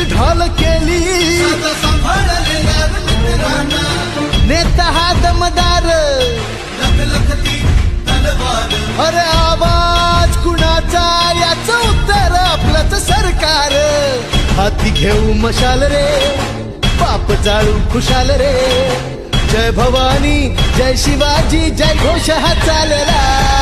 देशाची ढाल केली. नेता हा दमदार. अरे आवाज कुणाचा? याचं उत्तर आपलंच सरकार. हाती घेऊ मशाल रे. पाप जाळू खुशाल रे. जय भवानी जय शिवाजी जय घोष हा चालला.